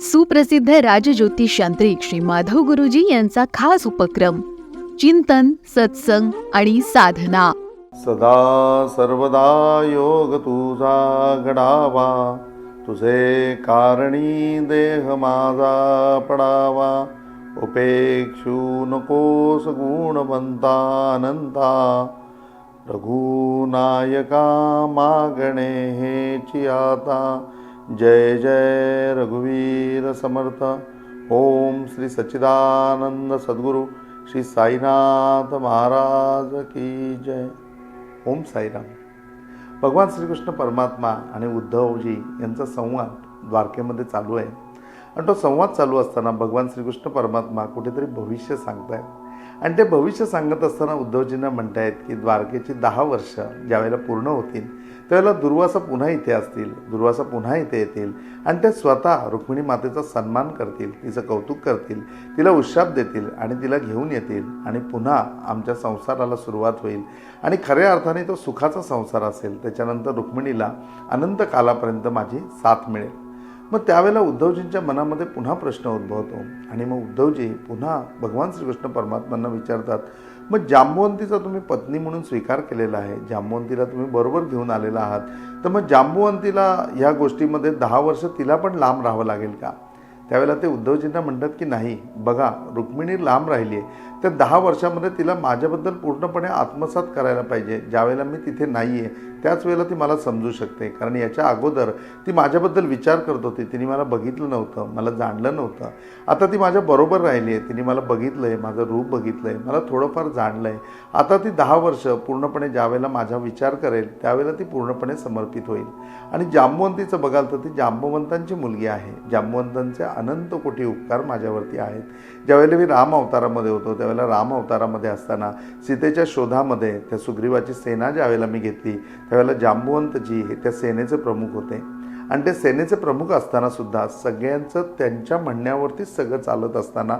सुप्रसिद्ध राजज्योतिष यांत्रिक श्री माधव गुरुजी यांचा खास उपक्रम चिंतन सत्संग आणि साधना. सदा सर्वदा योग तुझा घडावा तुझे कारणी देह माझा पडावा. उपेक्षू नकोस गुणवंता अनंता रघुनायका मागणे हेची आता. जय जय रघुवीर समर्थ। ओम श्री सच्चिदानंद सद्गुरू श्री साईनाथ महाराज की जय। ओम साईराम। भगवान श्रीकृष्ण परमात्मा आणि उद्धवजी यांचा संवाद द्वारकेमध्ये चालू आहे. आणि तो संवाद चालू असताना भगवान श्रीकृष्ण परमात्मा कुठेतरी भविष्य सांगतायत. आणि ते भविष्य सांगत असताना उद्धवजींना म्हणतायत की द्वारकेची दहा वर्ष ज्यावेळेला पूर्ण होतील त्यावेळेला दुर्वासा पुन्हा इथे असतील दुर्वासा पुन्हा इथे येतील आणि ते स्वतः रुक्मिणी मातेचा सन्मान करतील तिचं कौतुक करतील तिला उशाप देतील आणि तिला घेऊन येतील आणि पुन्हा आमच्या संसाराला सुरुवात होईल. आणि खऱ्या अर्थाने तो सुखाचा संसार असेल त्याच्यानंतर रुक्मिणीला अनंत कालापर्यंत माझी साथ मिळेल. मग त्यावेळेला उद्धवजींच्या मनामध्ये पुन्हा प्रश्न उद्भवतो. आणि मग उद्धवजी पुन्हा भगवान श्रीकृष्ण परमात्मांना विचारतात मग जांबुवंतीचा तुम्ही पत्नी म्हणून स्वीकार केलेला आहे? जांबुवंतीला तुम्ही बरोबर घेऊन आलेला आहात. तर मग जांबुवंतीला ह्या गोष्टीमध्ये दहा वर्ष तिला पण लांब राहावं लागेल का? त्यावेळेला ते उद्धवजींना म्हणतात की नाही बघा रुक्मिणी लांब राहिली आहे तर दहा वर्षामध्ये तिला माझ्याबद्दल पूर्णपणे आत्मसात करायला पाहिजे. ज्यावेळेला मी तिथे नाही आहे त्याच वेळेला ती मला समजू शकते. कारण याच्या अगोदर ती माझ्याबद्दल विचार करत होती. तिने मला बघितलं नव्हतं. मला जाणलं नव्हतं. आता ती माझ्या बरोबर राहिली आहे. तिने मला बघितलं आहे माझं रूप बघितलं आहे मला थोडंफार जाणलं आहे आता ती दहा वर्ष पूर्णपणे ज्यावेळेला माझा विचार करेल त्यावेळेला ती पूर्णपणे समर्पित होईल. आणि जांबुवंतीचं बघाल तर ती जांबवंतांची मुलगी आहे. जांबवंतांचे अनंत कोटी उपकार माझ्यावरती आहेत. ज्यावेळेला मी राम अवतारामध्ये होतो त्यावेळेला राम अवतारामध्ये असताना सीतेच्या शोधामध्ये त्या सुग्रीवाची सेना ज्यावेळेला मी घेतली त्यावेळेला जांबुवंतजी हे त्या सेनेचे प्रमुख होते. आणि ते सेनेचे प्रमुख असताना सुद्धा सगळ्यांचं त्यांच्या म्हणण्यावरतीच सगळं चालत असताना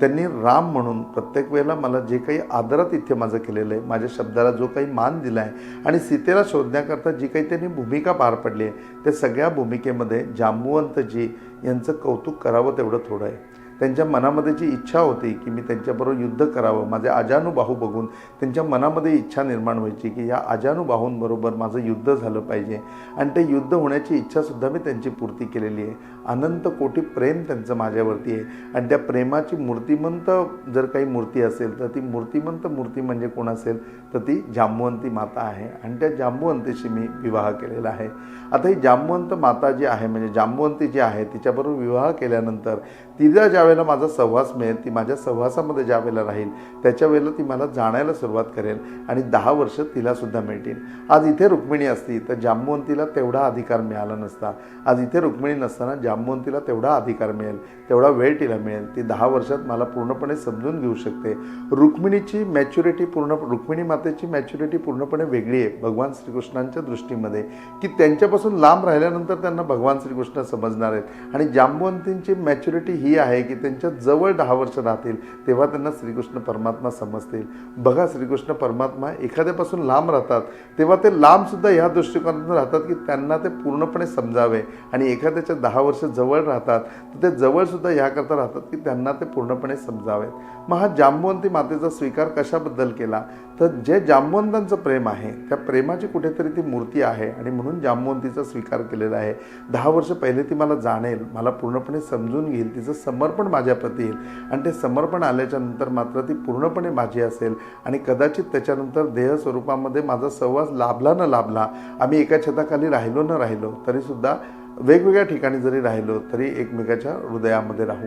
त्यांनी राम म्हणून प्रत्येक वेळेला मला जे काही आदरात इथे माझं केलेलं आहे माझ्या शब्दाला जो काही मान दिला आहे आणि सीतेला शोधण्याकरता जी काही त्यांनी भूमिका पार पडली आहे त्या सगळ्या भूमिकेमध्ये जांबुवंतजी यांचं कौतुक करावं तेवढं थोडं आहे. त्यांच्या मनामध्ये जी इच्छा होती की मी त्यांच्याबरोबर युद्ध करावं माझे अजानुबाहू बघून त्यांच्या मनामध्ये इच्छा निर्माण व्हायची की या अजानुबाहूंबरोबर माझं युद्ध झालं पाहिजे. आणि ते युद्ध होण्याची इच्छासुद्धा मी त्यांची पूर्ती केलेली आहे. अनंत कोटी प्रेम त्यांचं माझ्यावरती आहे. आणि त्या प्रेमाची मूर्तिमंत जर काही मूर्ती असेल तर ती मूर्तिमंत मूर्ती म्हणजे कोण असेल? तर ती जांबुवंती माता आहे. आणि त्या जांबुवंतीशी मी विवाह केलेला आहे. आता ही जांबुवंत माता जी आहे म्हणजे जांबुवंती जी आहे तिच्याबरोबर विवाह केल्यानंतर तिला ज्यावेळेस वेळेला माझा सहवास मिळेल ती माझ्या सहवासामध्ये ज्या वेळेला राहील त्याच्या वेळेला ती मला जाणायला सुरुवात करेल आणि दहा वर्ष तिलासुद्धा मिळतील. आज इथे रुक्मिणी असती तर जांबुवंतीला तेवढा अधिकार मिळाला नसता. आज इथे रुक्मिणी नसताना जांबुवंतीला तेवढा अधिकार मिळेल तेवढा वेळ तिला मिळेल. ती दहा वर्षात मला पूर्णपणे समजून घेऊ शकते. रुक्मिणीची मॅच्युरिटी पूर्ण रुक्मिणी मातेची मॅच्युरिटी पूर्णपणे वेगळी आहे भगवान श्रीकृष्णांच्या दृष्टीमध्ये. की त्यांच्यापासून लांब राहिल्यानंतर त्यांना भगवान श्रीकृष्ण समजणार आहेत. आणि जांबुवंतींची मॅच्युरिटी ही आहे की की त्यांच्या जवळ दहा वर्ष राहतील तेव्हा त्यांना श्रीकृष्ण परमात्मा समजतील. बघा श्रीकृष्ण परमात्मा एखाद्यापासून लांब राहतात तेव्हा ते लांबसुद्धा ह्या दृष्टिकोनातून राहतात की त्यांना ते पूर्णपणे समजावे. आणि एखाद्याच्या दहा वर्ष जवळ राहतात तर ते जवळसुद्धा ह्याकरता राहतात की त्यांना ते पूर्णपणे समजावेत. मग हा जांबवंती मातेचा स्वीकार कशाबद्दल केला? तर जे जांबवंतांचं प्रेम आहे त्या प्रेमाची कुठेतरी ती मूर्ती आहे आणि म्हणून जांबवंतीचा स्वीकार केलेला आहे. दहा वर्ष पहिले ती मला जाणेल मला पूर्णपणे समजून घेईल तिचं समर्पण माझ्याप्रती येईल. आणि ते समर्पण आल्याच्यानंतर मात्र ती पूर्णपणे माझी असेल. आणि कदाचित त्याच्यानंतर देह स्वरूपामध्ये माझा सहवास लाभला न लाभला आम्ही एका छताखाली राहिलो न राहिलो तरीसुद्धा वेगवेगळ्या ठिकाणी जरी राहिलो तरी एकमेकाच्या हृदयामध्ये राहू.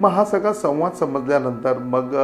मग हा सगळा संवाद समजल्यानंतर मग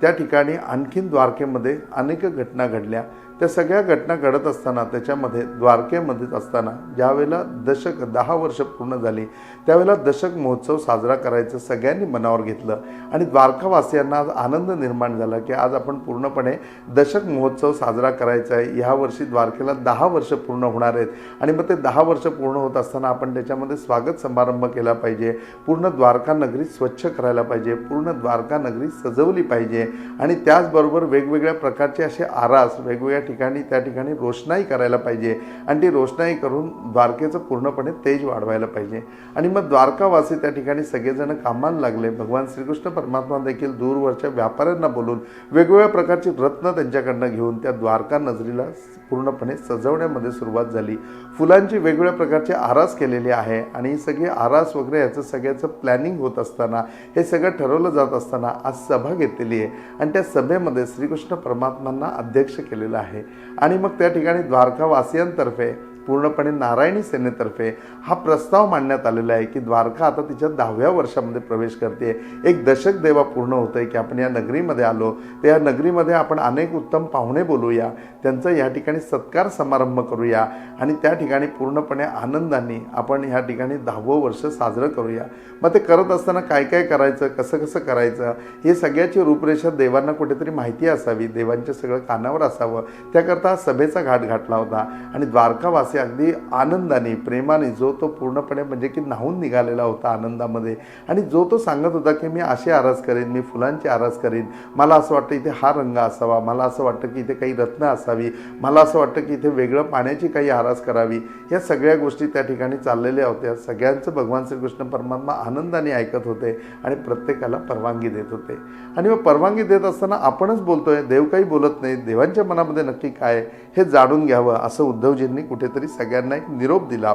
त्या ठिकाणी आणखीन द्वारकेमध्ये अनेक घटना घडल्या. त्या सगळ्या घटना घडत असताना त्याच्यामध्ये द्वारकेमध्येच असताना ज्यावेळेला दशक दहा वर्ष पूर्ण झाली त्यावेळेला दशक महोत्सव साजरा करायचं सगळ्यांनी मनावर घेतलं. आणि द्वारकावासियांना आज आनंद निर्माण झाला की आज आपण पूर्णपणे दशक महोत्सव साजरा करायचा आहे. ह्या वर्षी द्वारकेला दहा वर्ष पूर्ण होणार आहेत. आणि मग ते दहा वर्ष पूर्ण होत असताना आपण त्याच्यामध्ये स्वागत समारंभ केला पाहिजे. पूर्ण द्वारका नगरी स्वच्छ करायला पाहिजे. पूर्ण द्वारका नगरी सजवली पाहिजे. आणि त्याचबरोबर वेगवेगळ्या प्रकारचे असे आरास वेगवेगळ्या ठिकाणी त्या ठिकाणी रोषणाई करायला पाहिजे. आणि ती रोषणाई करून द्वारकेचं पूर्णपणे तेज वाढवायला पाहिजे. आणि मग द्वारकावासी त्या ठिकाणी सगळेजण कामाला लागले. भगवान श्रीकृष्ण परमात्मा देखील दूरवरच्या व्यापाऱ्यांना बोलून वेगवेगळ्या प्रकारची रत्न त्यांच्याकडनं घेऊन त्या द्वारका नजरीला पूर्णपणे सजवण्यामध्ये सुरुवात झाली. फुलांची वेगवेगळ्या प्रकारची आरास केलेली आहे. आणि सगळे आरास वगैरे याचं सगळ्याचं प्लॅनिंग होत असताना हे सगळं ठरवलं जात असताना आज सभा घेतलेली आहे. आणि त्या सभेमध्ये श्रीकृष्ण परमात्मांना अध्यक्ष केलेलं आहे. आणि मग त्या ठिकाणी द्वारकावासियांतर्फे पूर्णपणे नारायणी सेनेतर्फे हा प्रस्ताव मांडण्यात आलेला आहे की द्वारका आता तिच्या दहाव्या वर्षामध्ये प्रवेश करते. एक दशक देवा पूर्ण होतं आहे की आपण या नगरीमध्ये आलो. तर या नगरीमध्ये आपण अनेक उत्तम पाहुणे बोलूया. त्यांचा या ठिकाणी सत्कार समारंभ करूया. आणि त्या ठिकाणी पूर्णपणे आनंदाने आपण ह्या ठिकाणी दहावं वर्ष साजरं करूया. मग ते करत असताना काय काय करायचं कसं कसं करायचं हे सगळ्याची रूपरेषा देवांना कुठेतरी माहिती असावी. देवांच्या सगळं कानावर असावं. त्याकरता सभेचा घाट घातला होता. आणि द्वारकावासी अगदी आनंदाने प्रेमाने जो तो पूर्णपणे म्हणजे की न्हावून निघालेला होता आनंदामध्ये. आणि जो तो सांगत होता की मी अशी आरास करेन मी फुलांची आरास करेन मला असं वाटतं इथे हा रंग असावा मला असं वाटतं की इथे काही रत्न असावी मला असं वाटतं की इथे वेगळं पाण्याची काही आरास करावी या सगळ्या गोष्टी त्या ठिकाणी चाललेल्या होत्या. सगळ्यांचं भगवान श्रीकृष्ण परमात्मा आनंदाने ऐकत होते आणि प्रत्येकाला परवानगी देत होते. आणि मग परवानगी देत असताना आपणच बोलतोय देव काही बोलत नाही देवांच्या मनामध्ये नक्की काय हे जाणून घ्यावं असं उद्धवजींनी कुठेतरी सगळ्यांना एक निरोप दिला.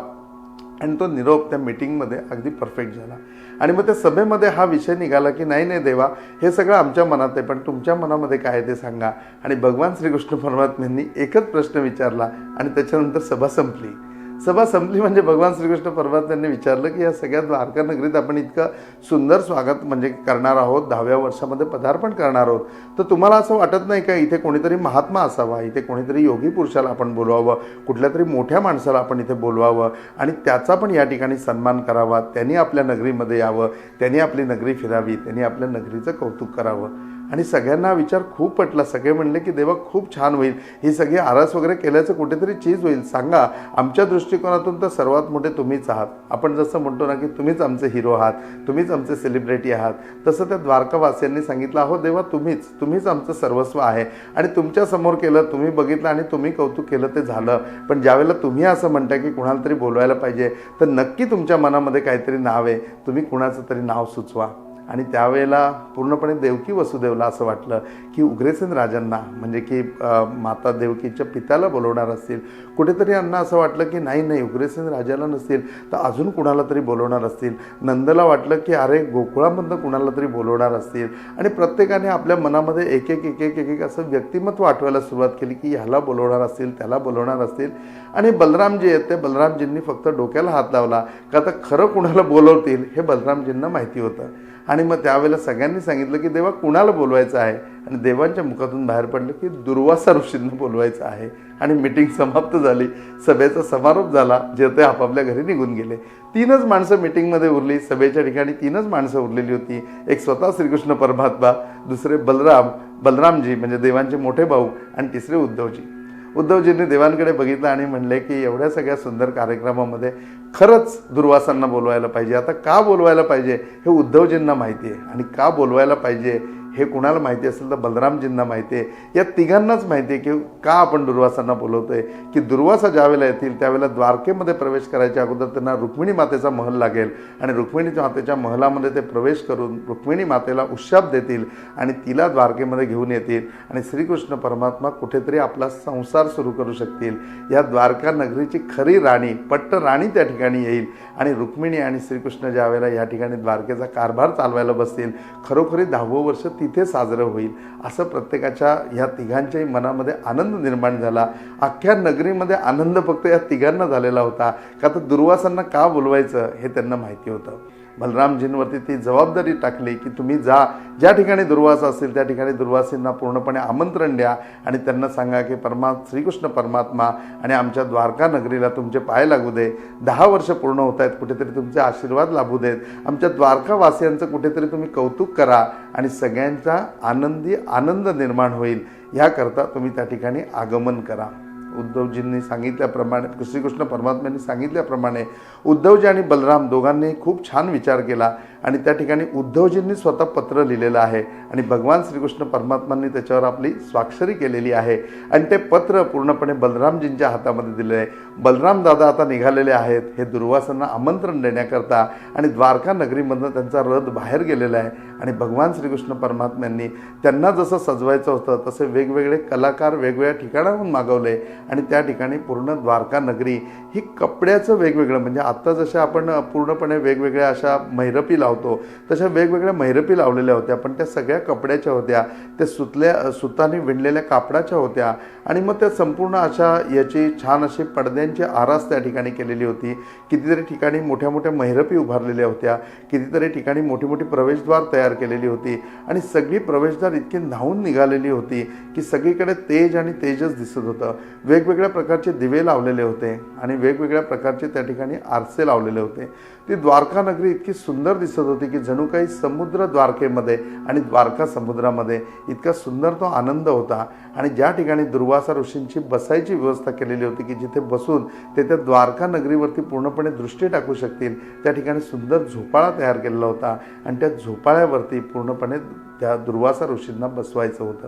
आणि तो निरोप त्या मिटिंगमध्ये अगदी परफेक्ट झाला. आणि मग त्या सभेमध्ये हा विषय निघाला की नाही नाही देवा हे सगळं आमच्या मनात आहे पण तुमच्या मनामध्ये काय आहे ते सांगा. आणि भगवान श्रीकृष्ण परमात्म्यांनी एकच प्रश्न विचारला आणि त्याच्यानंतर सभा संपली. सभा संपली म्हणजे भगवान श्रीकृष्ण परमात्म्यांनी विचारलं की या सगळ्या द्वारका नगरीत आपण इतकं सुंदर स्वागत म्हणजे करणार आहोत दहाव्या वर्षामध्ये पदार्पण करणार आहोत. तर तुम्हाला असं वाटत नाही का इथे कोणीतरी महात्मा असावा इथे कोणीतरी योगी पुरुषाला आपण बोलवावं कुठल्या तरी मोठ्या माणसाला आपण इथे बोलवावं आणि त्याचा पण या ठिकाणी सन्मान करावा त्यांनी आपल्या नगरीमध्ये यावं त्यांनी आपली नगरी फिरावी त्यांनी आपल्या नगरीचं कौतुक करावं. आणि सगळ्यांना विचार खूप पटला. सगळे म्हणले की देवा खूप छान होईल. ही सगळी आरास वगैरे केल्याचं कुठेतरी चीज होईल. सांगा आमच्या दृष्टिकोनातून तर सर्वात मोठे तुम्हीच आहात. आपण जसं म्हणतो ना की तुम्हीच आमचे हिरो आहात. तुम्हीच आमचे सेलिब्रिटी आहात. तसं त्या द्वारकावासियांनी सांगितलं अहो देवा तुम्हीच. तुम्हीच आमचं सर्वस्व आहे. आणि तुमच्यासमोर केलं तुम्ही बघितलं आणि तुम्ही कौतुक केलं ते झालं. पण ज्यावेळेला तुम्ही असं म्हणता की कुणाला तरी बोलवायला पाहिजे तर नक्की तुमच्या मनामध्ये काहीतरी नाव आहे. तुम्ही कुणाचं तरी नाव सुचवा. आणि त्यावेळेला पूर्णपणे देवकी वसुदेवला असं वाटलं की उग्रेसेन राजांना म्हणजे की माता देवकीच्या पित्याला बोलवणार असतील. कुठेतरी यांना असं वाटलं की नाही नाही उग्रेसेन राजाला नसतील तर अजून कुणाला तरी बोलवणार असतील. नंदला वाटलं की अरे गोकुळामधनं कुणाला तरी बोलवणार असतील. आणि प्रत्येकाने आपल्या मनामध्ये एक एक एक एक एक एक असं व्यक्तिमत्व आठवायला सुरुवात केली की ह्याला बोलवणार असतील त्याला बोलवणार असतील. आणि बलरामजी आहेत ते बलरामजींनी फक्त डोक्याला हात लावला का आता खरं कुणाला बोलवतील हे बलरामजींना माहिती होतं. आणि मग त्यावेळेला सगळ्यांनी सांगितलं की देवा कुणाला बोलवायचं आहे? आणि देवांच्या मुखातून बाहेर पडलं की दुर्वासा ऋषींना बोलवायचं आहे. आणि मिटिंग समाप्त झाली. सभेचा समारोप झाला. जे ते आपापल्या घरी निघून गेले. तीनच माणसं मिटिंगमध्ये उरली. सभेच्या ठिकाणी तीनच माणसं उरलेली होती. एक स्वतः श्रीकृष्ण परमात्मा दुसरे बलराम बलरामजी म्हणजे देवांचे मोठे भाऊ आणि तिसरे उद्धवजी. उद्धवजींनी देवांकडे बघितलं आणि म्हणले की एवढ्या सगळ्या सुंदर कार्यक्रमामध्ये खरंच दुर्वासांना बोलवायला पाहिजे. आता का बोलवायला पाहिजे हे उद्धवजींना माहिती आहे. आणि का बोलवायला पाहिजे हे कुणाला माहिती असेल तर बलरामजींना माहिती आहे. या तिघांनाच माहिती आहे की का आपण दुर्वासांना बोलवतो आहे की दुर्वासा ज्यावेळेला येतील त्यावेळेला द्वारकेमध्ये प्रवेश करायच्या अगोदर त्यांना रुक्मिणी मातेचा महल लागेल. आणि रुक्मिणी मातेच्या महलामध्ये ते प्रवेश करून रुक्मिणी मातेला उशाप देतील आणि तिला द्वारकेमध्ये घेऊन येतील. आणि श्रीकृष्ण परमात्मा कुठेतरी आपला संसार सुरू करू शकतील. या द्वारका नगरीची खरी राणी पट्ट राणी त्या ठिकाणी येईल. आणि रुक्मिणी आणि श्रीकृष्ण ज्यावेळेला या ठिकाणी द्वारकेचा कारभार चालवायला बसतील खरोखरी दहावं वर्ष ती तिथे साजरं होईल. असं प्रत्येकाच्या ह्या तिघांच्याही मनामध्ये आनंद निर्माण झाला. अख्ख्या नगरीमध्ये आनंद फक्त या तिघांना झालेला होता. का तर दुर्वासांना का बोलवायचं हे त्यांना माहिती होतं. बलरामजींवरती ती जबाबदारी टाकली की तुम्ही जा. ज्या ठिकाणी दुर्वास असेल त्या ठिकाणी दुर्वासींना पूर्णपणे आमंत्रण द्या आणि त्यांना सांगा की परमा श्रीकृष्ण परमात्मा आणि आमच्या द्वारका नगरीला तुमचे पाय लागू दे. दहा वर्ष पूर्ण होत आहेत कुठेतरी तुमचे आशीर्वाद लाभू देत. आमच्या द्वारकावासियांचं कुठेतरी तुम्ही कौतुक करा आणि सगळ्यांचा आनंदी आनंद निर्माण होईल. ह्याकरता तुम्ही त्या ठिकाणी आगमन करा. उद्धवजींनी सांगितल्याप्रमाणे श्रीकृष्ण परमात्म्यांनी सांगितल्याप्रमाणे उद्धवजी आणि बलराम दोघांनी खूप छान विचार केला. आणि त्या ठिकाणी उद्धवजींनी स्वतः पत्र लिहिलेलं आहे. आणि भगवान श्रीकृष्ण परमात्मांनी त्याच्यावर आपली स्वाक्षरी केलेली आहे. आणि ते पत्र पूर्णपणे बलरामजींच्या हातामध्ये दिलेलं आहे. बलराम दादा आता निघालेले आहेत. हे दुर्वासांना आमंत्रण देण्याकरता आणि द्वारका नगरीमधनं त्यांचा रथ बाहेर गेलेला आहे. आणि भगवान श्रीकृष्ण परमात्म्यांनी त्यांना जसं सजवायचं होतं तसे वेगवेगळे कलाकार वेगवेगळ्या ठिकाणाहून मागवले. आणि त्या ठिकाणी पूर्ण द्वारका नगरी ही कपड्याचं वेगवेगळं म्हणजे आत्ता जशा आपण पूर्णपणे वेगवेगळ्या अशा मैरपी लावतो तशा वेगवेगळ्या मैरपी लावलेल्या होत्या पण त्या सगळ्या कपड्याच्या होत्या त्या सुतल्या सुताने विणलेल्या कापडाच्या होत्या आणि मग त्या संपूर्ण अशा याची छान अशी पडद्यांची आरास त्या ठिकाणी केलेली होती. कितीतरी ठिकाणी मोठ्या मोठ्या मैरपी उभारलेल्या होत्या कितीतरी ठिकाणी मोठी मोठी प्रवेशद्वार तयार केलेली होती आणि सगळी प्रवेशद्वार इतकी न्हावून निघालेली होती की सगळीकडे तेज आणि तेजच दिसत होतं. वेगवेगळ्या प्रकारचे दिवे लावलेले होते आणि वेगवेगळ्या प्रकारचे त्या ठिकाणी आरसे लावलेले होते. ती द्वारका नगरी इतकी सुंदर दिसत होती की जणू काही समुद्र द्वारकेमध्ये आणि द्वारका समुद्रामध्ये इतका सुंदर तो आनंद होता. आणि ज्या ठिकाणी दुर्वासा ऋषींची बसायची व्यवस्था केलेली होती की जिथे बसून ते त्या द्वारका नगरीवरती पूर्णपणे दृष्टी टाकू शकतील त्या ठिकाणी सुंदर झोपाळा तयार केलेला होता. आणि त्या झोपाळ्यावरती पूर्णपणे त्या दुर्वासा ऋषींना बसवायचं होतं.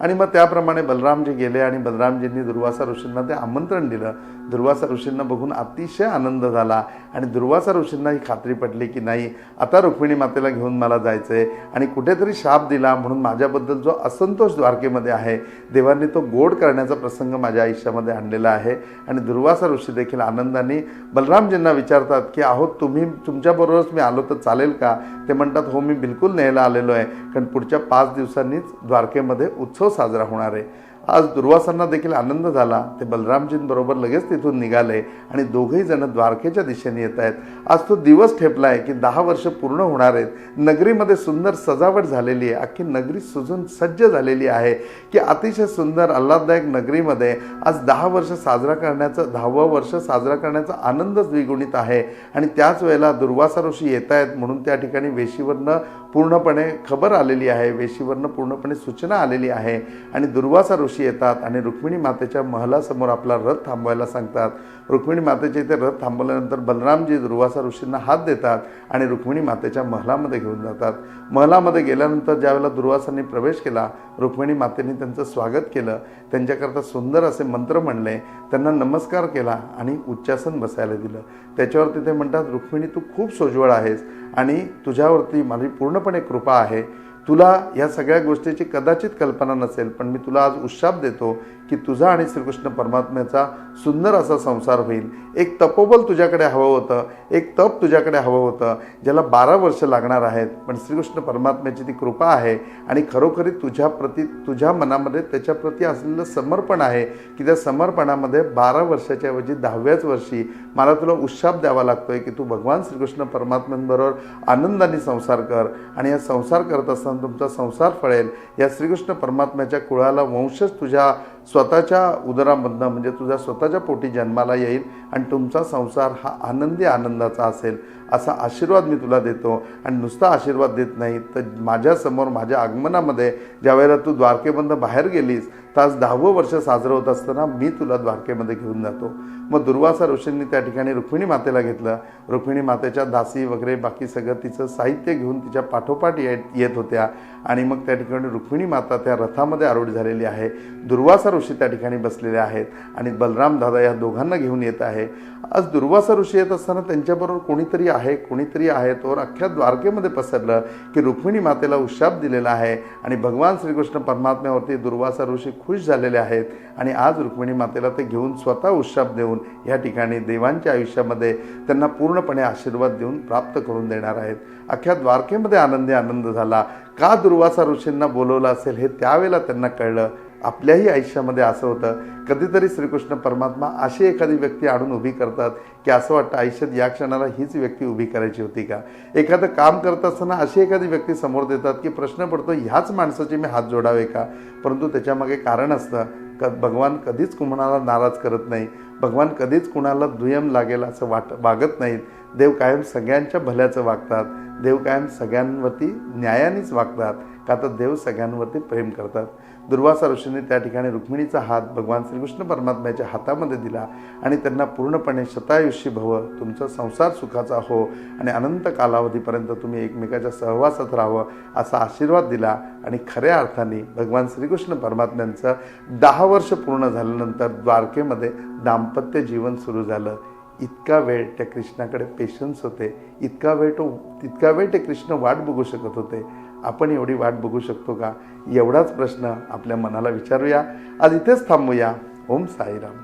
आणि मग त्याप्रमाणे बलरामजी गेले आणि बलरामजींनी दुर्वासा ऋषींना ते आमंत्रण दिलं. दुर्वासा ऋषींना बघून अतिशय आनंद झाला आणि दुर्वासा ऋषींना ही खात्री पटली की नाही आता रुक्मिणी मातेला घेऊन मला जायचं आहे आणि कुठेतरी शाप दिला म्हणून माझ्याबद्दल जो असंतोष द्वारकेमध्ये आहे देवांनी तो गोड करण्याचा प्रसंग माझ्या आयुष्यामध्ये आणलेला आहे. आणि दुर्वासा ऋषी देखील आनंदाने बलरामजींना विचारतात की आहो तुम्ही तुमच्याबरोबरच मी आलो तर चालेल का? ते म्हणतात हो मी बिलकुल न्यायला आलेलो आहे. कारण पुढच्या पाच दिवसांनीच द्वारकेमध्ये उत्सव साजरा होणार आहे. आज दुर्वासांना देखील आनंद झाला. ते बलरामजींबरोबर लगेच तिथून निघाले आणि दोघेही जण द्वारकेच्या दिशेने येत आहेत. आज तो दिवस ठेपला आहे की दहा वर्ष पूर्ण होणार आहेत. नगरीमध्ये सुंदर सजावट झालेली आहे. अख्खी नगरी सुजून सज्ज झालेली आहे की अतिशय सुंदर आल्हाददायक नगरीमध्ये आज दहा वर्ष साजरा करण्याचं दहावं वर्ष साजरा करण्याचा आनंदच द्विगुणित आहे. आणि त्याच वेळेला दुर्वासा ऋषी येत आहेत म्हणून त्या ठिकाणी वेशीवरनं पूर्णपणे खबर आलेली आहे वेशीवरनं पूर्णपणे सूचना आलेली आहे आणि दुर्वासा ऋषी येतात आणि रुक्मिणी मातेच्या महलासमोर आपला रथ थांबवायला सांगतात. रुक्मिणी मातेच्या इथे रथ थांबवल्यानंतर बलरामजी दुर्वासा ऋषींना हात देतात आणि रुक्मिणी मातेच्या महलामध्ये घेऊन जातात. महलामध्ये गेल्यानंतर ज्यावेळेला दुर्वासांनी प्रवेश केला रुक्मिणी मातेने त्यांचं स्वागत केलं. त्यांच्याकरता सुंदर असे मंत्र म्हणले. त्यांना नमस्कार केला आणि उच्चासन बसायला दिलं. त्याच्यावर तिथे म्हणतात रुक्मिणी तू खूप सोज्वळ आहेस. आणि तुझ्यावरती माझी पूर्णपणे कृपा आहे. तुला या सगळ्या गोष्टीची कदाचित कल्पना नसेल पण मी तुला आज उशाप देतो की तुझा आणि श्रीकृष्ण परमात्म्याचा सुंदर असा संसार होईल. एक तपोबल तुझ्याकडे हवं होतं एक तप तुझ्याकडे हवं होतं ज्याला बारा वर्ष लागणार आहेत पण श्रीकृष्ण परमात्म्याची ती कृपा आहे आणि खरोखरी तुझ्या प्रती तुझ्या मनामध्ये त्याच्याप्रती असलेलं समर्पण आहे की त्या समर्पणामध्ये बारा वर्षाच्या ऐवजी दहाव्याच वर्षी मला तुला उशाप द्यावा लागतोय की तू भगवान श्रीकृष्ण परमात्म्यांबरोबर आनंदाने संसार कर आणि या संसार करत असताना तुमचा संसार फळेल. या श्रीकृष्ण परमात्म्याच्या कुळाला वंशज तुझ्या स्वतःच्या उदरामधनं म्हणजे तुझ्या स्वतःच्या पोटी जन्माला येईल आणि तुमचा संसार हा आनंदी आनंदाचा असेल असा आशीर्वाद मी तुला देतो. आणि नुसता आशीर्वाद देत नाही तर माझ्यासमोर माझ्या आगमनामध्ये ज्यावेळेला तू द्वारकेमधनं बाहेर गेलीस तर आज दहावं वर्ष साजरं होत असताना मी तुला द्वारकेमध्ये घेऊन जातो. मग दुर्वासा ऋषींनी त्या ठिकाणी रुक्मिणी मातेला घेतलं. रुक्मिणी मातेच्या दासी वगैरे बाकी सगळं तिचं साहित्य घेऊन तिच्या पाठोपाठ येत येत होत्या. आणि मग त्या ठिकाणी रुक्मिणी माता त्या रथामध्ये आरूढ झालेली आहे. दुर्वासा ऋषी त्या ठिकाणी बसलेले आहेत आणि बलराम दादा या दोघांना घेऊन येत आहे. आज दुर्वासा ऋषी येत असताना त्यांच्याबरोबर कोणीतरी आहे कोणीतरी आहे तोवर अख्ख्या द्वारकेमध्ये पसरलं की रुक्मिणी मातेला उशाप दिलेला आहे आणि भगवान श्रीकृष्ण परमात्म्यावरती दुर्वासा ऋषी खुश झालेले आहेत आणि आज रुक्मिणी मातेला ते घेऊन स्वतः उशाप देऊन या ठिकाणी देवांच्या आयुष्यामध्ये त्यांना पूर्णपणे आशीर्वाद देऊन प्राप्त करून देणार आहेत. अख्ख्या द्वारकेमध्ये आनंदी आनंद झाला. का दुर्वासा ऋषींना बोलवलं असेल हे त्यावेळेला त्यांना कळलं. आपल्याही आयुष्यामध्ये असं होतं कधीतरी श्रीकृष्ण परमात्मा अशी एखादी व्यक्ती आणून उभी करतात की असं वाटतं आयुष्यात या क्षणाला हीच व्यक्ती उभी करायची होती का? एखादं काम करत असताना अशी एखादी व्यक्ती समोर देतात की प्रश्न पडतो ह्याच माणसाचे मी हात जोडावे का? परंतु त्याच्यामागे कारण असतं क भगवान कधीच कुणाला नाराज करत नाही भगवान कधीच कुणाला दुय्यम लागेल असं वाट वागत नाहीत. देव कायम सगळ्यांच्या भल्याचं वागतात देव कायम सगळ्यांवरती न्यायानेच वागतात का तर देव सगळ्यांवरती प्रेम करतात. दुर्वासा ऋषीने त्या ठिकाणी रुक्मिणीचा हात भगवान श्रीकृष्ण परमात्म्याच्या हातामध्ये दिला आणि त्यांना पूर्णपणे शतायुष्य भव तुमचा संसार सुखाचा हो आणि अनंत कालावधीपर्यंत तुम्ही एकमेकाच्या सहवासात राहावं असा आशीर्वाद दिला आणि खऱ्या अर्थाने भगवान श्रीकृष्ण परमात्म्यांचं दहा वर्ष पूर्ण झाल्यानंतर द्वारकेमध्ये दाम्पत्य जीवन सुरू झालं. इतका वेळ त्या कृष्णाकडे पेशन्स होते. इतका वेळ तो तितका वेळ ते कृष्ण वाट बघू शकत होते. आपण एवढी वाट बघू शकतो का? एवढाच प्रश्न आपल्या मनाला विचारूया. आज इथेच थांबूया. ओम साईराम.